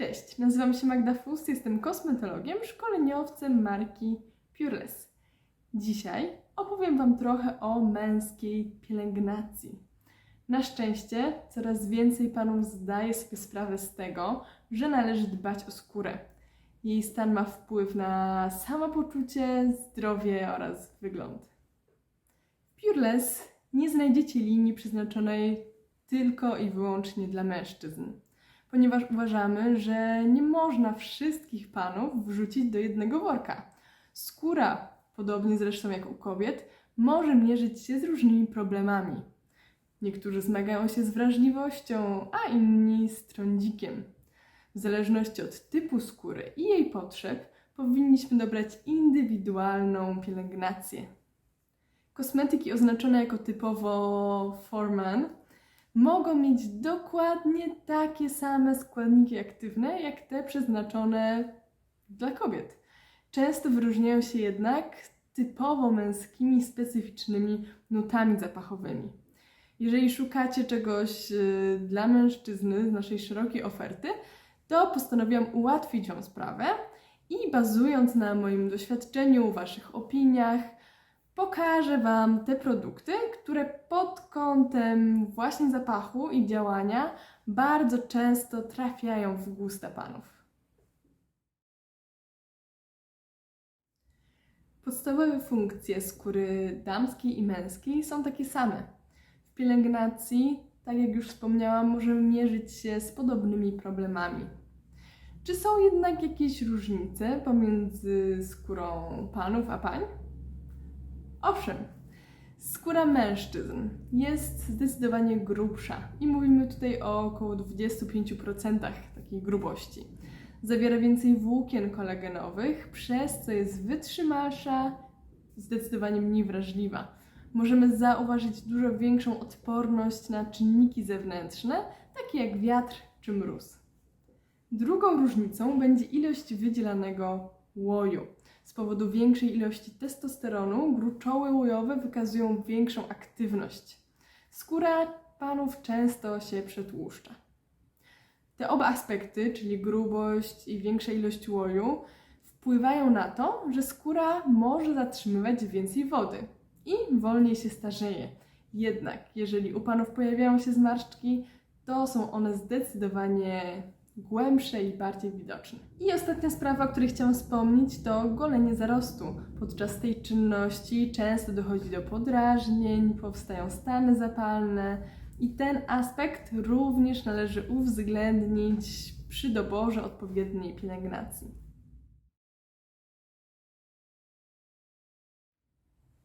Cześć, nazywam się Magda Fust, jestem kosmetologiem, szkoleniowcem marki Pureless. Dzisiaj opowiem Wam trochę o męskiej pielęgnacji. Na szczęście coraz więcej panów zdaje sobie sprawę z tego, że należy dbać o skórę. Jej stan ma wpływ na samopoczucie, zdrowie oraz wygląd. W Pureless nie znajdziecie linii przeznaczonej tylko i wyłącznie dla mężczyzn ponieważ uważamy, że nie można wszystkich panów wrzucić do jednego worka. Skóra, podobnie zresztą jak u kobiet, może mierzyć się z różnymi problemami. Niektórzy zmagają się z wrażliwością, a inni z trądzikiem. W zależności od typu skóry i jej potrzeb, powinniśmy dobrać indywidualną pielęgnację. Kosmetyki oznaczone jako typowo for men mogą mieć dokładnie takie same składniki aktywne jak te przeznaczone dla kobiet. Często wyróżniają się jednak typowo męskimi, specyficznymi nutami zapachowymi. Jeżeli szukacie czegoś y, dla mężczyzny z naszej szerokiej oferty, to postanowiłam ułatwić Wam sprawę i bazując na moim doświadczeniu, Waszych opiniach, pokażę Wam te produkty, które pod kątem właśnie zapachu i działania bardzo często trafiają w gusta panów. Podstawowe funkcje skóry damskiej i męskiej są takie same. W pielęgnacji, tak jak już wspomniałam, możemy mierzyć się z podobnymi problemami. Czy są jednak jakieś różnice pomiędzy skórą panów a pań? Owszem, skóra mężczyzn jest zdecydowanie grubsza i mówimy tutaj o około 25% takiej grubości. Zawiera więcej włókien kolagenowych, przez co jest wytrzymalsza, zdecydowanie mniej wrażliwa. Możemy zauważyć dużo większą odporność na czynniki zewnętrzne, takie jak wiatr czy mróz. Drugą różnicą będzie ilość wydzielanego łoju. Z powodu większej ilości testosteronu gruczoły łojowe wykazują większą aktywność. Skóra panów często się przetłuszcza. Te oba aspekty, czyli grubość i większa ilość łoju, wpływają na to, że skóra może zatrzymywać więcej wody i wolniej się starzeje. Jednak jeżeli u panów pojawiają się zmarszczki, to są one zdecydowanie głębsze i bardziej widoczne. I ostatnia sprawa, o której chciałam wspomnieć, to golenie zarostu. Podczas tej czynności często dochodzi do podrażnień, powstają stany zapalne i ten aspekt również należy uwzględnić przy doborze odpowiedniej pielęgnacji.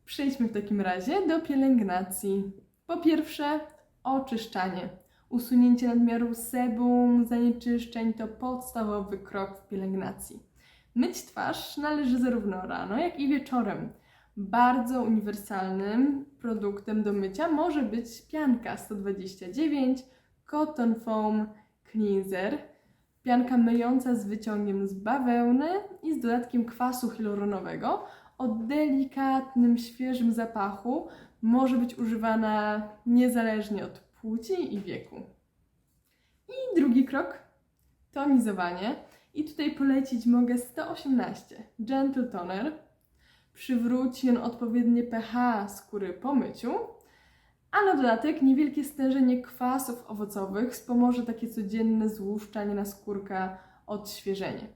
Przejdźmy w takim razie do pielęgnacji. Po pierwsze, oczyszczanie. Usunięcie nadmiaru sebum, zanieczyszczeń to podstawowy krok w pielęgnacji. Myć twarz należy zarówno rano, jak i wieczorem. Bardzo uniwersalnym produktem do mycia może być pianka 129 Cotton Foam Cleanser. Pianka myjąca z wyciągiem z bawełny i z dodatkiem kwasu hialuronowego o delikatnym, świeżym zapachu może być używana niezależnie od płci i wieku. I drugi krok tonizowanie. I tutaj polecić mogę 118 Gentle Toner. Przywróci on odpowiednie pH skóry po myciu, a na dodatek niewielkie stężenie kwasów owocowych wspomoże takie codzienne złuszczanie na skórka, odświeżenie.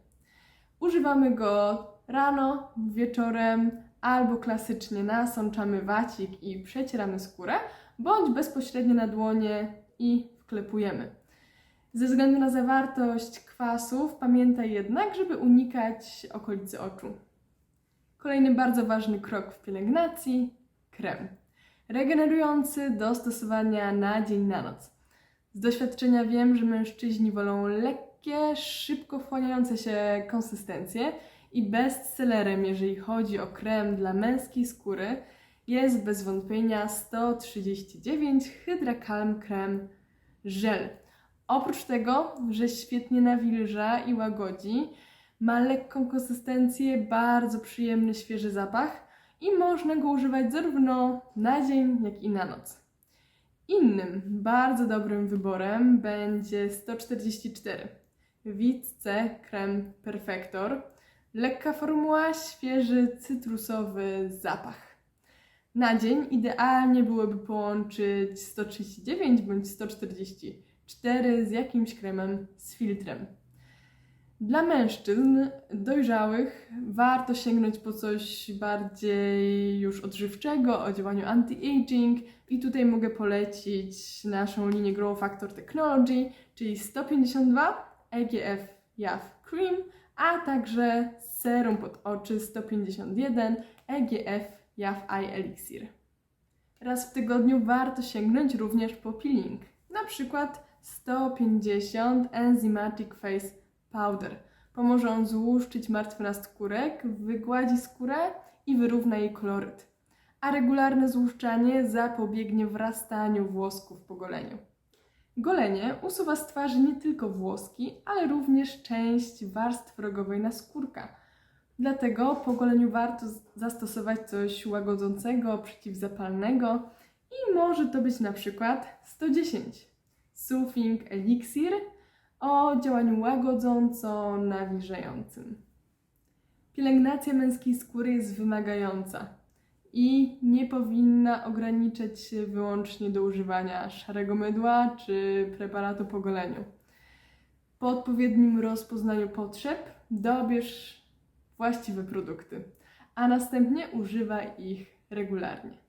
Używamy go rano, wieczorem albo klasycznie nasączamy wacik i przecieramy skórę, bądź bezpośrednio na dłonie i wklepujemy. Ze względu na zawartość kwasów, pamiętaj jednak, żeby unikać okolicy oczu. Kolejny bardzo ważny krok w pielęgnacji krem. Regenerujący do stosowania na dzień, na noc. Z doświadczenia wiem, że mężczyźni wolą lekkie, szybko wchłaniające się konsystencje i bestsellerem, jeżeli chodzi o krem dla męskiej skóry, jest bez wątpienia 139 Hydra Calm Creme Gel. Oprócz tego, że świetnie nawilża i łagodzi, ma lekką konsystencję, bardzo przyjemny, świeży zapach i można go używać zarówno na dzień, jak i na noc. Innym bardzo dobrym wyborem będzie 144 Wit C Creme Perfector. Lekka formuła, świeży, cytrusowy zapach. Na dzień idealnie byłoby połączyć 139 bądź 144 z jakimś kremem z filtrem. Dla mężczyzn dojrzałych warto sięgnąć po coś bardziej już odżywczego o działaniu anti-aging i tutaj mogę polecić naszą linię Grow Factor Technology, czyli 152 EGF JAF Cream, a także serum pod oczy 151 EGF JAF Eye Elixir. Raz w tygodniu warto sięgnąć również po peeling, na przykład 150 Enzymatic Face Powder. Pomoże on złuszczyć martwy naskórek, wygładzi skórę i wyrówna jej koloryt. A regularne złuszczanie zapobiegnie wrastaniu włosków po goleniu. Golenie usuwa z twarzy nie tylko włoski, ale również część warstwy rogowej naskórka. Dlatego po goleniu warto zastosować coś łagodzącego, przeciwzapalnego i może to być na przykład 110 Soothing Elixir o działaniu łagodząco nawilżającym. Pielęgnacja męskiej skóry jest wymagająca i nie powinna ograniczać się wyłącznie do używania szarego mydła czy preparatu po goleniu. Po odpowiednim rozpoznaniu potrzeb dobierz właściwe produkty, a następnie używaj ich regularnie.